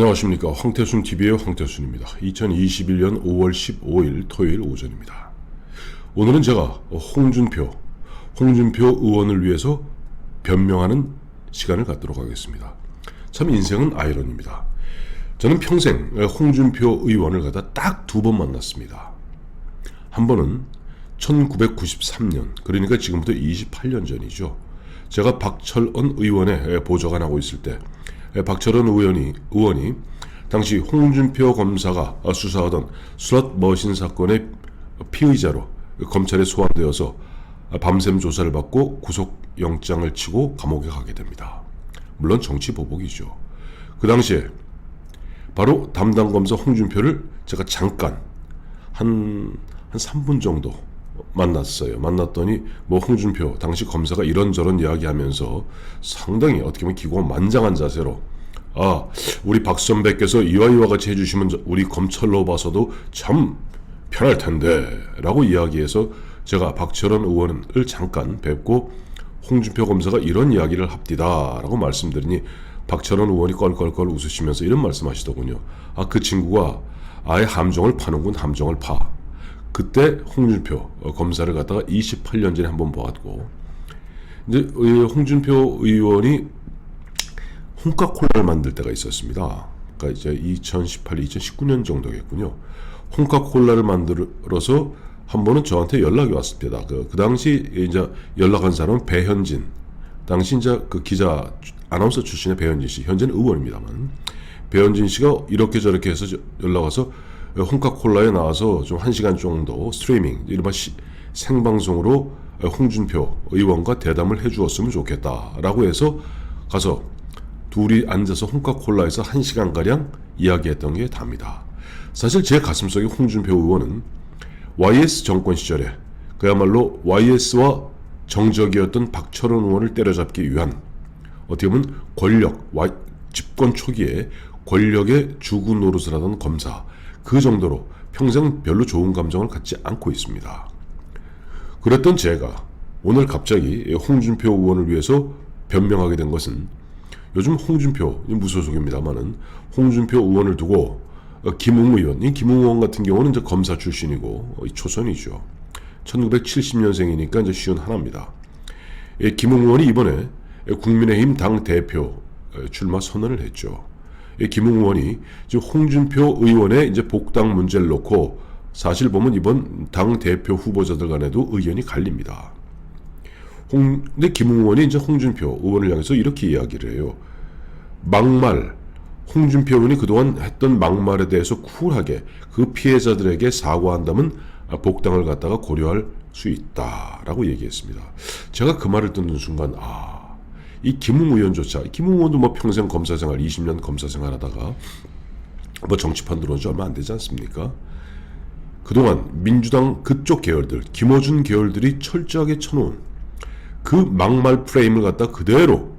안녕하십니까 황태순 TV의 황태순입니다. 2021년 5월 15일 토요일 오전입니다. 오늘은 제가 홍준표 홍준표 의원을 위해서 변명하는 시간을 갖도록 하겠습니다. 참 인생은 아이러니입니다. 저는 평생 홍준표 의원을 갖다 딱 두 번 만났습니다. 한 번은 1993년, 그러니까 지금부터 28년 전이죠. 제가 박철원 의원의 보좌관하고 있을 때, 박철원 의원이, 의원이 당시 홍준표 검사가 수사하던 수랏 머신 사건의 피의자로 검찰에 소환되어서 밤샘 조사를 받고 구속영장을 치고 감옥에 가게 됩니다. 물론 정치 보복이죠. 그 당시에 바로 담당 검사 홍준표를 제가 잠깐 한, 한 3분 정도 만났어요. 만났더니 뭐 홍준표 당시 검사가 이런저런 이야기하면서 상당히 어떻게 보면 기고 만장한 자세로 아 우리 박 선배께서 이와 이와 같이 해주시면 저- 우리 검찰로 봐서도 참 편할 텐데라고 이야기해서 제가 박철원 의원을 잠깐 뵙고 홍준표 검사가 이런 이야기를 합디다라고 말씀드리니 박철원 의원이 껄껄껄 웃으시면서 이런 말씀하시더군요. 아 그 친구가 아예 함정을 파는군 함정을 파. 그때 홍준표 어, 검사를 갖다가 28년 전에 한번 보았고 이제 이 홍준표 의원이 홍카콜라를 만들 때가 있었습니다. 그러니까 이제 2018, 2019년 정도겠군요. 홍카콜라를 만들어서 한 번은 저한테 연락이 왔을 때다. 그, 그 당시 이제 연락한 사람은 배현진. 당시 이제 그 기자 아나운서 출신의 배현진 씨, 현재는 의원입니다만 배현진 씨가 이렇게 저렇게 해서 저- 연락 와서 홍카콜라에 나와서 좀한 시간 정도 스트리밍 이른바 시- 생방송으로 홍준표 의원과 대담을 해주었으면 좋겠다라고 해서 가서 둘이 앉아서 홍카콜라에서 한 시간 가량 이야기했던 게 답니다. 사실 제 가슴속에 홍준표 의원은 YS 정권 시절에 그야말로 YS와 정적이었던 박철원 의원을 때려잡기 위한 어떻게 보면 권력, 와- 집권 초기에 권력의 주구 노릇을 하던 검사 그 정도로 평생 별로 좋은 감정을 갖지 않고 있습니다. 그랬던 제가 오늘 갑자기 홍준표 의원을 위해서 변명하게 된 것은 요즘 홍준표 이 무소속입니다만은 홍준표 의원을 두고 어, 김웅 의원, 이 김웅 의원 같은 경우는 이제 검사 출신이고 어, 이 초선이죠. 1970년생이니까 이제 쉬운 하나입니다. 이 김웅 의원이 이번에 국민의힘 당 대표 어, 출마 선언을 했죠. 이 김웅 의원이 지금 홍준표 의원의 이제 복당 문제를 놓고 사실 보면 이번 당 대표 후보자들 간에도 의견이 갈립니다. 홍, 근데 김웅 의원이 이제 홍준표 의원을 향해서 이렇게 이야기를 해요. 막말, 홍준표 의원이 그동안 했던 막말에 대해서 쿨하게 그 피해자들에게 사과한다면 복당을 갖다가 고려할 수 있다라고 얘기했습니다. 제가 그 말을 듣는 순간 아, 이 김웅 의원조차 김웅 의원도 뭐 평생 검사 생활 20년 검사 생활 하다가 뭐 정치판 들어온 지 얼마 안 되지 않습니까? 그동안 민주당 그쪽 계열들, 김어준 계열들이 철저하게 쳐놓은 그 막말 프레임을 갖다 그대로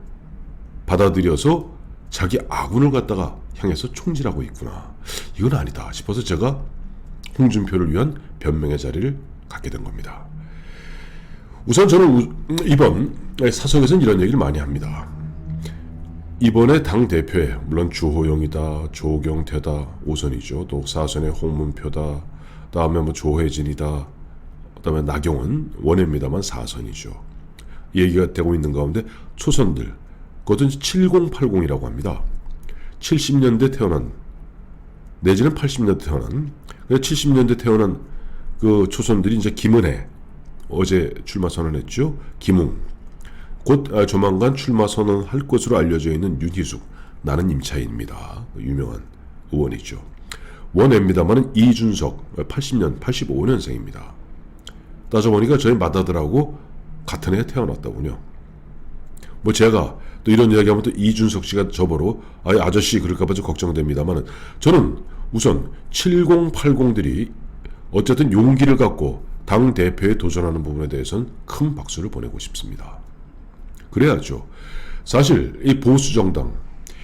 받아들여서 자기 아군을 갖다가 향해서 총질하고 있구나. 이건 아니다 싶어서 제가 홍준표를 위한 변명의 자리를 갖게 된 겁니다. 우선 저는 우- 이번 사석에서는 이런 얘기를 많이 합니다. 이번에 당 대표에 물론 주호영이다, 조경태다, 오선이죠. 또 사선의 홍문표다, 다음에 뭐 조혜진이다, 그다음에 나경원 원입니다만 사선이죠. 얘기가 되고 있는 가운데 초선들 그것은 7080이라고 합니다. 70년대 태어난 내지는 80년대 태어난 70년대 태어난 그 초선들이 이제 김은혜 어제 출마 선언했죠. 김웅 곧 아, 조만간 출마 선언할 것으로 알려져 있는 윤희숙 나는 임차인입니다. 유명한 의원이죠. 원입니다만은 이준석 80년 85년생입니다. 따져보니까 저희 맏아들하고 같은 해에 태어났더군요. 뭐 제가 또 이런 이야기하면 또 이준석 씨가 저보러 아 아저씨 그럴까봐 좀 걱정됩니다만은 저는 우선 7080들이 어쨌든 용기를 갖고 당 대표에 도전하는 부분에 대해서는 큰 박수를 보내고 싶습니다. 그래야죠. 사실 이 보수 정당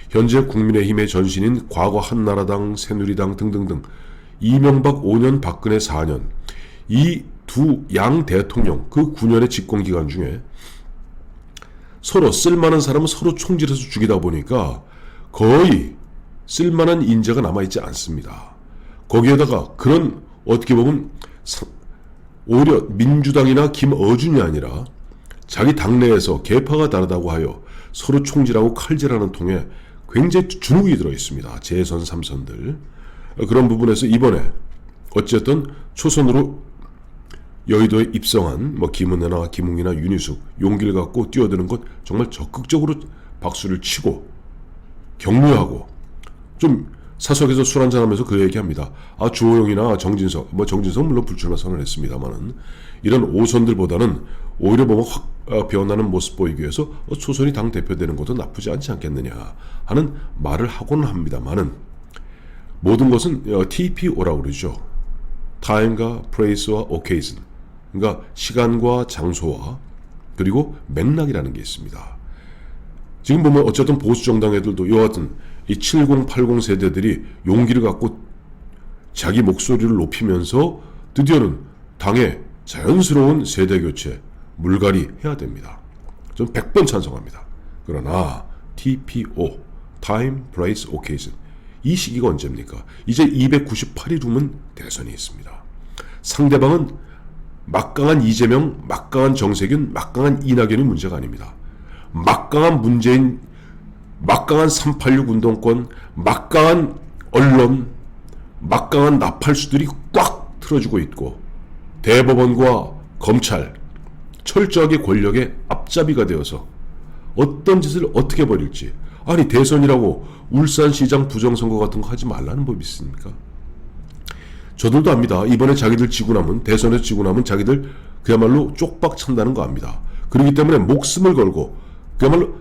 현재 국민의힘의 전신인 과거 한나라당, 새누리당 등등등 이명박 5년, 박근혜 4년 이 두 양 대통령 그 9년의 집권 기간 중에 서로 쓸만한 사람은 서로 총질해서 죽이다 보니까 거의 쓸만한 인재가 남아 있지 않습니다. 거기에다가 그런 어떻게 보면 사- 오히려 민주당이나 김어준이 아니라 자기 당내에서 계파가 다르다고 하여 서로 총질하고 칼질하는 통에 굉장히 주눅이 들어 있습니다. 재선 삼선들 그런 부분에서 이번에 어쨌든 초선으로 여의도에 입성한 뭐 김은혜나 김웅이나 윤희숙 용기를 갖고 뛰어드는 것 정말 적극적으로 박수를 치고 격려하고 좀 사석에서 술 한잔하면서 그 얘기합니다. 아 주호영이나 정진석 뭐 정진석 물론 불출마 선언했습니다만은 이런 오선들보다는 오히려 보면 확 아, 변하는 모습 보이기 위해서 어, 초선이 당 대표되는 것도 나쁘지 않지 않겠느냐 하는 말을 하고는 합니다만은 모든 것은 어, TPO라고 그러죠. 타임과 플레이스와 오케이즌 그러니까 시간과 장소와 그리고 맥락이라는 게 있습니다. 지금 보면 어쨌든 보수 정당 애들도 같은 이 70, 80 세대들이 용기를 갖고 자기 목소리를 높이면서 드디어는 당의 자연스러운 세대 교체 물갈이 해야 됩니다. 저는 100번 찬성합니다. 그러나 TPO Time, Place, Occasion 이 시기가 언제입니까? 이제 298일 후면 대선이 있습니다. 상대방은 막강한 이재명, 막강한 정세균, 막강한 이낙연이 문제가 아닙니다. 막강한 문재인, 막강한 386 운동권, 막강한 언론, 막강한 나팔수들이 꽉 틀어주고 있고 대법원과 검찰 철저하게 권력의 앞잡이가 되어서 어떤 짓을 어떻게 벌일지 아니 대선이라고 울산시장 부정선거 같은 거 하지 말라는 법이 있습니까? 저들도 압니다. 이번에 자기들 지고 나면 대선에서 지고 나면 자기들 그야말로 쪽박 찬다는 거 압니다. 그렇기 때문에 목숨을 걸고 그야말로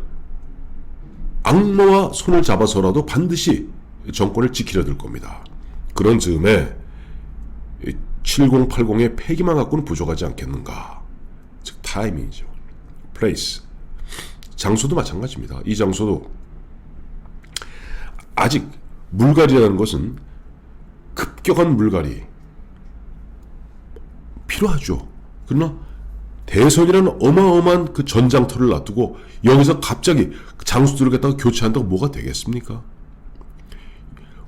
악마와 손을 잡아서라도 반드시 정권을 지키려 들 겁니다. 그런 즈음에 7080의 폐기만 갖고는 부족하지 않겠는가. 즉 타이밍이죠. 플레이스. 장소도 마찬가지입니다. 이 장소도 아직 물갈이라는 것은 급격한 물갈이 필요하죠. 그러나 대선이라는 어마어마한 그 전장터를 놔두고 여기서 갑자기 장수들을 갖다가 교체한다고 뭐가 되겠습니까?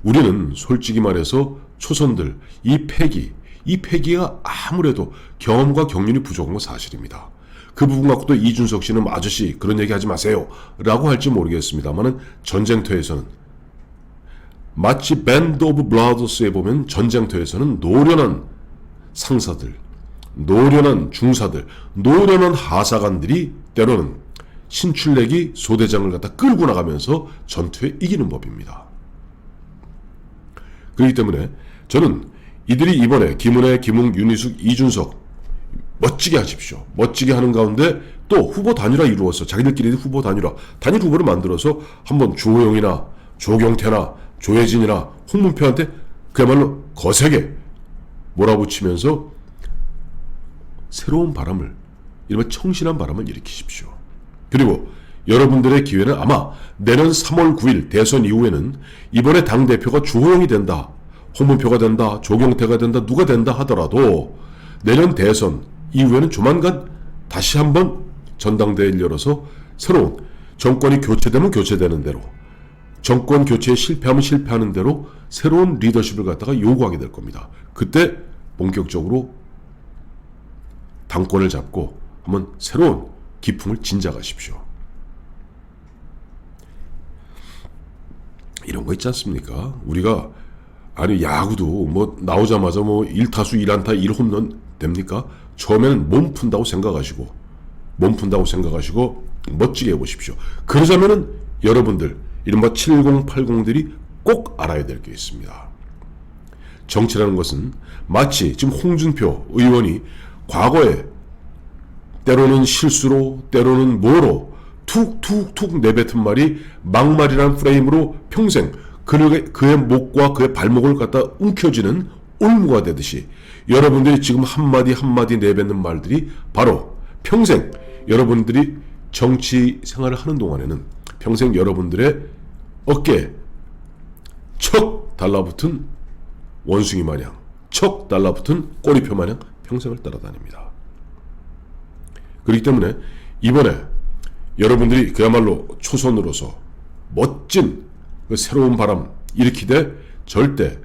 우리는 솔직히 말해서 초선들 이 폐기 이 폐기가 아무래도 경험과 경륜이 부족한 건 사실입니다. 그 부분 갖고도 이준석 씨는 뭐 아저씨 그런 얘기 하지 마세요 라고 할지 모르겠습니다만은 전쟁터에서는 마치 밴드 오브 블라더스에 보면 전쟁터에서는 노련한 상사들, 노련한 중사들, 노련한 하사관들이 때로는 신출내기 소대장을 갖다 끌고 나가면서 전투에 이기는 법입니다. 그렇기 때문에 저는 이들이 이번에 김은혜, 김웅, 윤희숙, 이준석 멋지게 하십시오. 멋지게 하는 가운데 또 후보 단일화 이루어서 자기들끼리 후보 단일화, 단일 후보를 만들어서 한번 주호영이나 조경태나 조혜진이나 홍문표한테 그야말로 거세게 몰아붙이면서 새로운 바람을 이른바 청신한 바람을 일으키십시오. 그리고 여러분들의 기회는 아마 내년 3월 9일 대선 이후에는 이번에 당대표가 주호영이 된다. 홍문표가 된다. 조경태가 된다. 누가 된다 하더라도 내년 대선 이후에는 조만간 다시 한번 전당대회를 열어서 새로운 정권이 교체되면 교체되는 대로 정권 교체에 실패하면 실패하는 대로 새로운 리더십을 갖다가 요구하게 될 겁니다. 그때 본격적으로 당권을 잡고 한번 새로운 기풍을 진작하십시오. 이런 거 있지 않습니까? 우리가 아니 야구도 뭐 나오자마자 뭐 1타수 1안타 1홈런 됩니까? 처음에는 몸 푼다고 생각하시고 몸 푼다고 생각하시고 멋지게 해보십시오. 그러자면은 여러분들 이른바 7080들이 꼭 알아야 될 게 있습니다. 정치라는 것은 마치 지금 홍준표 의원이 과거에 때로는 실수로 때로는 뭐로 툭툭툭 내뱉은 말이 막말이라는 프레임으로 평생 그의, 그의 목과 그의 발목을 갖다 움켜쥐는 올무가 되듯이 여러분들이 지금 한마디 한마디 내뱉는 말들이 바로 평생 여러분들이 정치 생활을 하는 동안에는 평생 여러분들의 어깨에 척 달라붙은 원숭이 마냥 척 달라붙은 꼬리표 마냥 평생을 따라다닙니다. 그렇기 때문에 이번에 여러분들이 그야말로 초선으로서 멋진 그 새로운 바람 일으키되 절대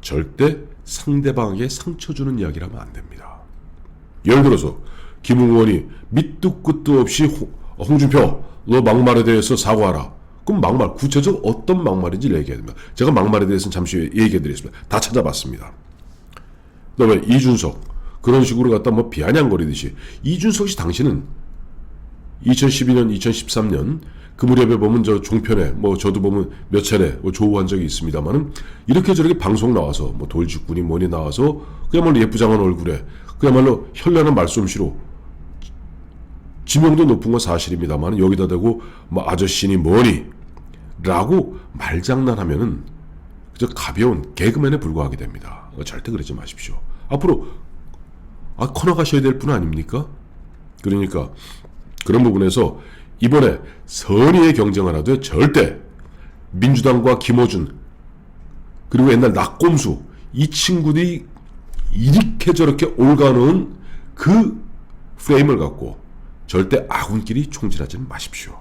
절대 상대방에게 상처 주는 이야기를 하면 안 됩니다. 예를 들어서 김웅 의원이 밑도 끝도 없이 홍- 홍준표 너 막말에 대해서 사과하라. 그럼 막말 구체적 어떤 막말인지 얘기해야 됩니다. 제가 막말에 대해서는 잠시 얘기해 드리겠습니다. 다 찾아봤습니다. 그다음에 이준석 그런 식으로 갖다 뭐 비아냥거리듯이 이준석 씨 당신은 2012년, 2013년 그 무렵에 보면 저 종편에 뭐 저도 보면 몇 차례 뭐 조우한 적이 있습니다만은 이렇게 저렇게 방송 나와서 뭐 돌직군이 뭐니 나와서 그야말로 예쁘장한 얼굴에 그야말로 현란한 말솜씨로 지명도 높은 건 사실입니다만 여기다 대고 뭐 아저씨니 뭐니 라고 말장난하면은 그저 가벼운 개그맨에 불과하게 됩니다. 절대 그러지 마십시오. 앞으로 아 커나 가셔야 될 분 아닙니까? 그러니까 그런 부분에서 이번에 선의의 경쟁을 하되 절대 민주당과 김어준 그리고 옛날 낙곰수 이 친구들이 이렇게 저렇게 올가놓은 그 프레임을 갖고 절대 아군끼리 총질하지 마십시오.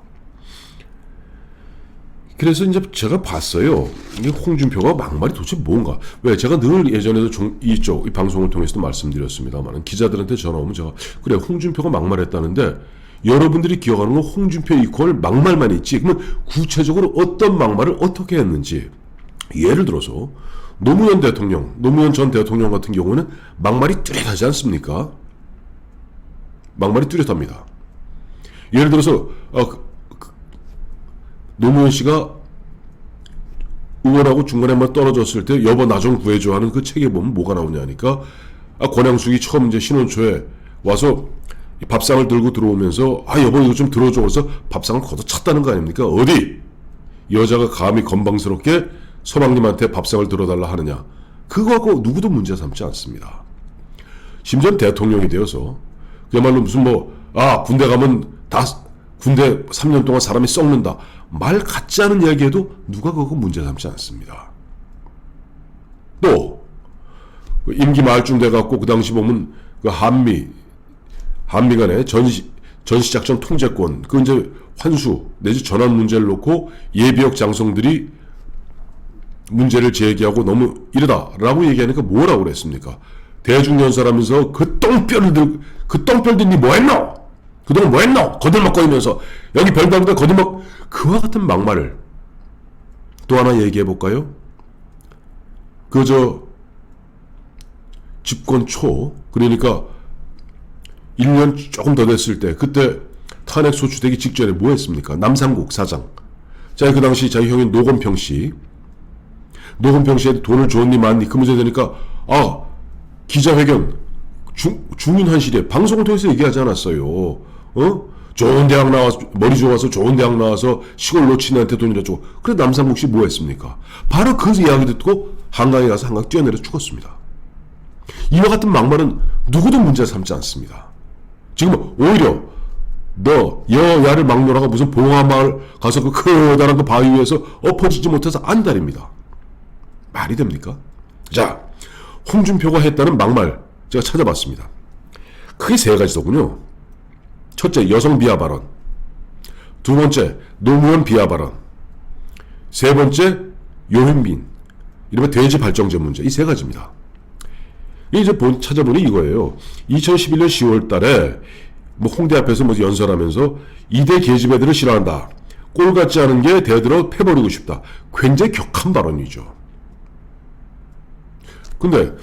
그래서 이제 제가 봤어요. 이게 홍준표가 막말이 도대체 뭔가? 왜 제가 늘 예전에도 종- 이쪽 이 방송을 통해서도 말씀드렸습니다만 기자들한테 전화 오면 제가 그래 홍준표가 막말했다는데 여러분들이 기억하는 건 홍준표 이퀄 막말만 있지. 그러면 구체적으로 어떤 막말을 어떻게 했는지 예를 들어서 노무현 대통령, 노무현 전 대통령 같은 경우는 막말이 뚜렷하지 않습니까? 막말이 뚜렷합니다. 예를 들어서 어, 노무현 씨가 의원하고 중간에만 떨어졌을 때 여보 나 좀 구해줘 하는 그 책에 보면 뭐가 나오냐니까 아, 권양숙이 처음 이제 신혼초에 와서 이 밥상을 들고 들어오면서 아 여보 이거 좀 들어줘. 그래서 밥상을 걷어 찼다는 거 아닙니까? 어디? 여자가 감히 건방스럽게 서방님한테 밥상을 들어달라 하느냐. 그거 갖고 누구도 문제 삼지 않습니다. 심지어 대통령이 되어서 그야말로 무슨 뭐 아 군대 가면 다 군대 3년 동안 사람이 썩는다 말 같지 않은 이야기해도 누가 그거 문제 삼지 않습니다 또그 임기 말쯤 돼갖고 그 당시 보면 그 한미 한미 간의 전시 전시작전 통제권 그 이제 환수 내지 전환 문제를 놓고 예비역 장성들이 문제를 제기하고 너무 이르다라고 얘기하니까 뭐라고 그랬습니까? 대중연설하면서 그 똥뼈를 들, 그 똥뼈를 들니 뭐했노? 그동안 뭐 했노? 거들먹거리면서 여기 별방다 거들먹 그와 같은 막말을 또 하나 얘기해 볼까요? 그저 집권 초 그러니까 1년 조금 더 됐을 때 그때 탄핵 소추되기 직전에 뭐 했습니까? 남상국 사장. 자, 그 당시 자기 형인 노건평 씨. 노건평 씨한테 돈을 줬니 많니 그 문제 되니까 아 기자회견 중, 중인한실에 방송을 통해서 얘기하지 않았어요. 어? 좋은 대학 나와서 머리 좋아서 좋은 대학 나와서 시골 노친한테 돈이라 주고 그래 남상국 씨 뭐 했습니까? 바로 그 이야기 듣고 한강에 가서 한강 뛰어내려 죽었습니다. 이와 같은 막말은 누구도 문제 삼지 않습니다. 지금 오히려 너 여야를 막론하고 무슨 봉화마을 가서 그 커다란 그 바위 위에서 엎어지지 못해서 안달입니다. 말이 됩니까? 자, 홍준표가 했다는 막말 제가 찾아봤습니다. 크게 세 가지더군요. 첫째, 여성 비하 발언. 두 번째, 노무현 비하 발언. 세 번째, 요현빈. 이른바 돼지 발정제 문제. 이 세 가지입니다. 이제 본, 찾아보니 이거예요. 2011년 10월 달에 뭐 홍대 앞에서 뭐 연설하면서 이대 계집애들을 싫어한다. 꼴 같지 않은 게 대들어 패버리고 싶다. 굉장히 격한 발언이죠. 근데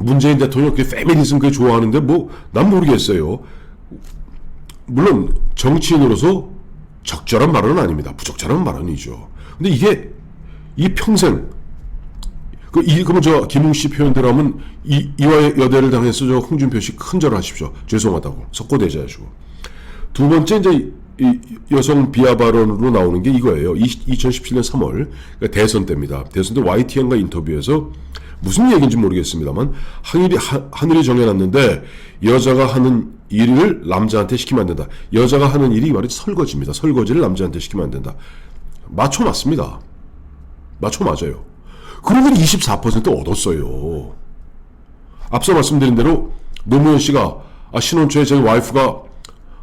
문재인 대통령 그 페미니즘 그 좋아하는데 뭐 난 모르겠어요. 물론 정치인으로서 적절한 발언은 아닙니다. 부적절한 발언이죠. 근데 이게 이 평생 그, 이, 그러면 저, 김웅 씨 표현대로 하면, 이, 이화 여대를 당해서 저 홍준표 씨 큰절을 하십시오. 죄송하다고. 석고대자 하시고. 두 번째, 이제, 이 여성 비하 발언으로 나오는 게 이거예요. 이, 2017년 3월, 그러니까 대선 때입니다. 대선 때 YTN과 인터뷰에서 무슨 얘기인지 모르겠습니다만, 하늘이, 하, 하늘이 정해놨는데, 여자가 하는 일을 남자한테 시키면 안 된다. 여자가 하는 일이 말이 설거지입니다. 설거지를 남자한테 시키면 안 된다. 맞춰 맞습니다. 맞춰 맞아요. 그러면 24% 얻었어요. 앞서 말씀드린 대로 노무현 씨가 아, 신혼초에 저희 와이프가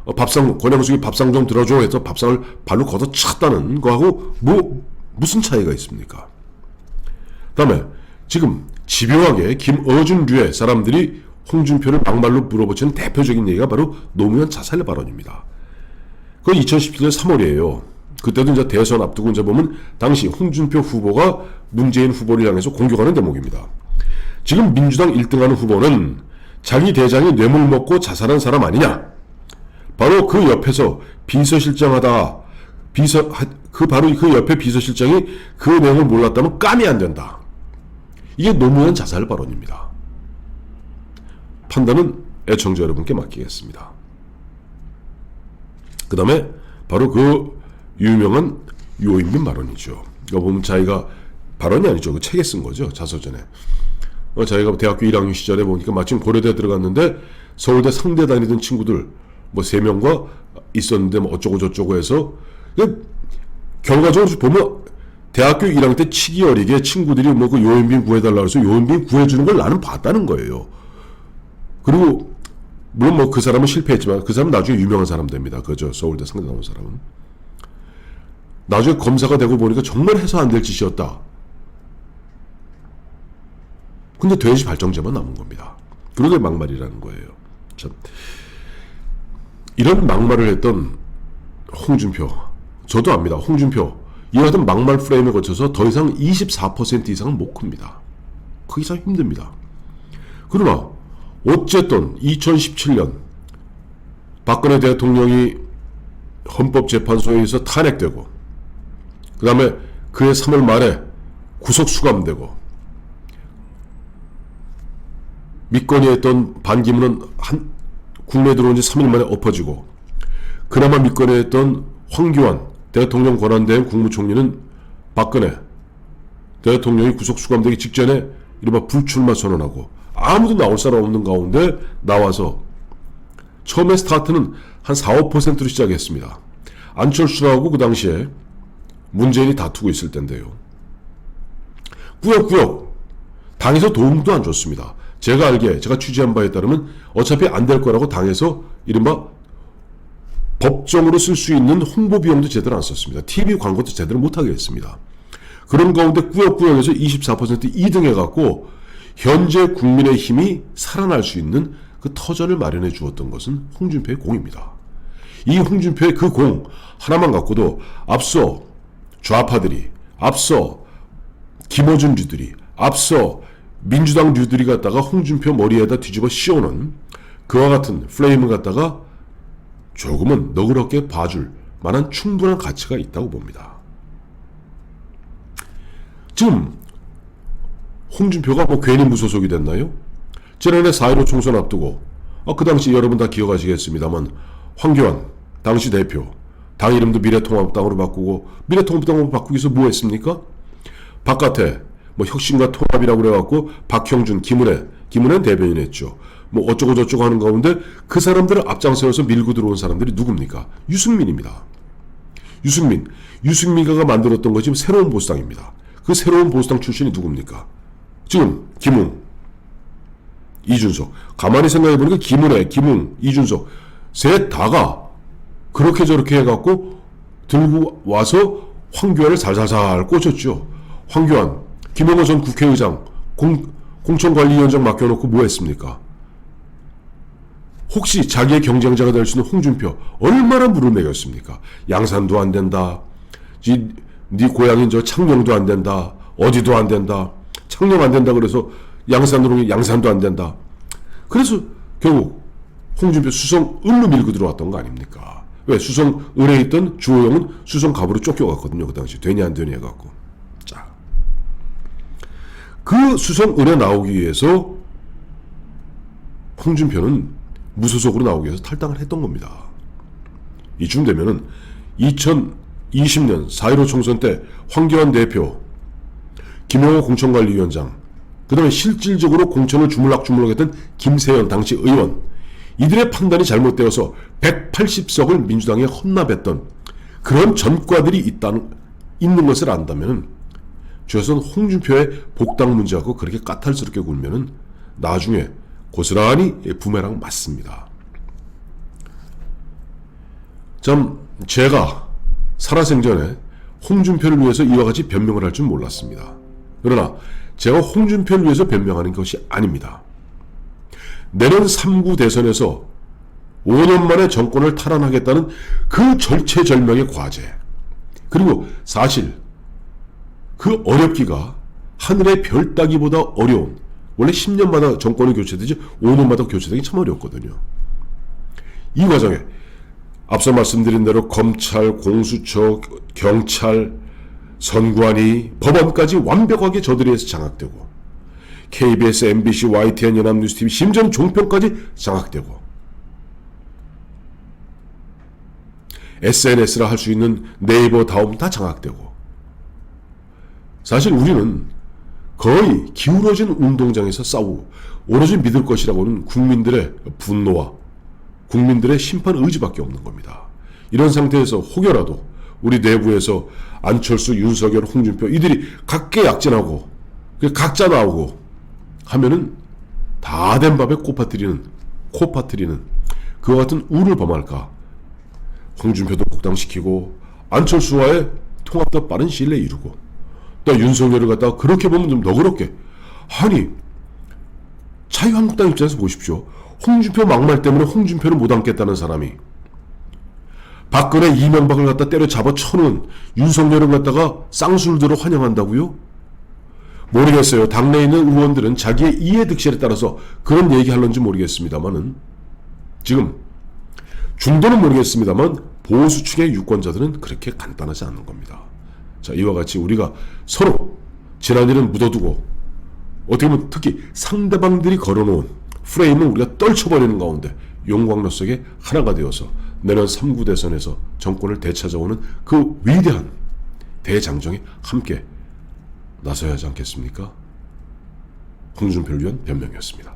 어, 밥상 권양숙이 밥상 좀 들어줘 해서 밥상을 발로 걷어 찼다는 거하고 뭐 무슨 차이가 있습니까? 다음에 지금 집요하게 김어준 류의 사람들이 홍준표를 막말로 물어붙이는 대표적인 얘기가 바로 노무현 자살 발언입니다. 그건 2017년 3월이에요. 그때도 이제 대선 앞두고 이제 보면 당시 홍준표 후보가 문재인 후보를 향해서 공격하는 대목입니다. 지금 민주당 1등하는 후보는 자기 대장이 뇌물 먹고 자살한 사람 아니냐? 바로 그 옆에서 비서실장 하다 비서 그 바로 그 옆에 비서실장이 그 내용을 몰랐다면 깜이 안 된다. 이게 노무현 자살 발언입니다. 판단은 애청자 여러분께 맡기겠습니다. 그 다음에 바로 그 유명한 유호인민 발언이죠. 이거 보면 자기가 발언이 아니죠. 그 책에 쓴 거죠. 자서전에. 어, 자기가 대학교 1학년 시절에 보니까 마침 고려대 들어갔는데 서울대 상대 다니던 친구들 뭐 세 명과 있었는데 뭐 어쩌고 저쩌고 해서 그 결과적으로 보면 대학교 1학년 때 치기 어리게 친구들이 뭐 그 요인빈 구해달라고 해서 요인빈 구해주는 걸 나는 봤다는 거예요. 그리고 물론 뭐 그 사람은 실패했지만 그 사람은 나중에 유명한 사람 됩니다. 그저 서울대 상대 나온 사람은. 나중에 검사가 되고 보니까 정말 해서 안 될 짓이었다. 근데 돼지 발정제만 남은 겁니다. 그러게 막말이라는 거예요. 참. 이런 막말을 했던 홍준표. 저도 압니다. 홍준표. 이와 같은 막말 프레임에 거쳐서 더 이상 24% 이상은 못 큽니다. 그 이상 힘듭니다. 그러나 어쨌든 2017년 박근혜 대통령이 헌법재판소에서 탄핵되고 그 다음에 그해 3월 말에 구속 수감되고 밑건이 했던 반기문은 한 국내에 들어온 지 3일 만에 엎어지고 그나마 밑건이 했던 황교안 대통령 권한대행 국무총리는 박근혜 대통령이 구속 수감되기 직전에 이른바 불출마 선언하고 아무도 나올 사람 없는 가운데 나와서 처음에 스타트는 한 4, 5%로 시작했습니다. 안철수하고 그 당시에 문재인이 다투고 있을 텐데요. 꾸역꾸역 당에서 도움도 안 줬습니다. 제가 알기에 제가 취재한 바에 따르면 어차피 안 될 거라고 당에서 이른바 법정으로 쓸 수 있는 홍보 비용도 제대로 안 썼습니다. TV 광고도 제대로 못하게 했습니다. 그런 가운데 꾸역꾸역해서 24% 2등 해갖고 현재 국민의 힘이 살아날 수 있는 그 터전을 마련해 주었던 것은 홍준표의 공입니다. 이 홍준표의 그 공 하나만 갖고도 앞서 좌파들이 앞서 김어준류들이 앞서 민주당류들이 갖다가 홍준표 머리에다 뒤집어 씌우는 그와 같은 플레임을 갖다가 조금은 너그럽게 봐줄 만한 충분한 가치가 있다고 봅니다. 지금 홍준표가 뭐 괜히 무소속이 됐나요? 지난해 4.15 총선 앞두고 어, 그 당시 여러분 다 기억하시겠습니다만 황교안 당시 대표 당 이름도 미래통합당으로 바꾸고 미래통합당으로 바꾸기 위해서 뭐 했습니까? 바깥에 뭐 혁신과 통합이라고 그래갖고 박형준, 김은혜, 김은혜 대변인 했죠. 뭐 어쩌고 저쩌고 하는 가운데 그 사람들을 앞장서서 밀고 들어온 사람들이 누굽니까? 유승민입니다. 유승민. 유승민가가 만들었던 것이 지금 새로운 보수당입니다. 그 새로운 보수당 출신이 누굽니까? 지금 김웅, 이준석. 가만히 생각해 보니까 김은혜, 김웅, 이준석 셋 다가 그렇게 저렇게 해갖고 들고 와서 황교안을 살살살 꽂혔죠. 황교안, 김영호 전 국회의장 공, 공천관리위원장 맡겨놓고 뭐 했습니까? 혹시 자기의 경쟁자가 될 수 있는 홍준표 얼마나 물어내겠습니까? 양산도 안 된다. 지, 네 고향인 저 창녕도 안 된다. 어디도 안 된다. 창녕 안 된다 그래서 양산으로 양산도 안 된다. 그래서 결국 홍준표 수성 을로 밀고 들어왔던 거 아닙니까? 왜 수성 을에 있던 주호영은 수성 갑으로 쫓겨갔거든요. 그 당시 되니 안 되니 해갖고. 자, 그 수성 을에 나오기 위해서 홍준표는 무소속으로 나오기 위해서 탈당을 했던 겁니다. 이쯤 되면은 2020년 4.15 총선 때 황교안 대표, 김영호 공천관리위원장, 그 다음에 실질적으로 공천을 주물락주물락 했던 김세연 당시 의원, 이들의 판단이 잘못되어서 180석을 민주당에 헌납했던 그런 전과들이 있다는, 있는 것을 안다면 주여선 홍준표의 복당 문제하고 그렇게 까탈스럽게 굴면은 나중에 고스란히 부메랑 맞습니다. 참 제가 살아생전에 홍준표를 위해서 이와 같이 변명을 할 줄 몰랐습니다. 그러나 제가 홍준표를 위해서 변명하는 것이 아닙니다. 내년 3구 대선에서 5년 만에 정권을 탈환하겠다는 그 절체절명의 과제. 그리고 사실 그 어렵기가 하늘의 별 따기보다 어려운 원래 10년마다 정권이 교체되지 5년마다 교체되기 참 어렵거든요. 이 과정에 앞서 말씀드린 대로 검찰, 공수처, 경찰, 선관위, 법원까지 완벽하게 저들에 의해서 장악되고 KBS, MBC, YTN, 연합뉴스TV, 심지어는 종편까지 장악되고 SNS라 할 수 있는 네이버 다음 다 장악되고 사실 우리는 거의 기울어진 운동장에서 싸우고 오로지 믿을 것이라고는 국민들의 분노와 국민들의 심판 의지밖에 없는 겁니다. 이런 상태에서 혹여라도 우리 내부에서 안철수, 윤석열, 홍준표 이들이 각계 약진하고 각자 나오고 하면은 다 된 밥에 코 파뜨리는 코 파뜨리는 그와 같은 우를 범할까? 홍준표도 복당시키고 안철수와의 통합도 빠른 시일 내에 이루고 또 윤석열을 갖다가 그렇게 보면 좀 너그럽게 아니 자유한국당 입장에서 보십시오. 홍준표 막말 때문에 홍준표를 못 앉겠다는 사람이 박근혜 이명박을 갖다 때려잡아 쳐놓은 윤석열을 갖다가 쌍술들로 환영한다고요? 모르겠어요. 당내에 있는 의원들은 자기의 이해 득실에 따라서 그런 얘기할런지 모르겠습니다만은 지금 중도는 모르겠습니다만 보수 측의 유권자들은 그렇게 간단하지 않은 겁니다. 자, 이와 같이 우리가 서로 지난 일은 묻어두고 어떻게 보면 특히 상대방들이 걸어놓은 프레임을 우리가 떨쳐버리는 가운데 용광로 속에 하나가 되어서 내년 3구 대선에서 정권을 되찾아오는 그 위대한 대장정에 함께 나서야 하지 않겠습니까? 홍준표를 위한 변명이었습니다.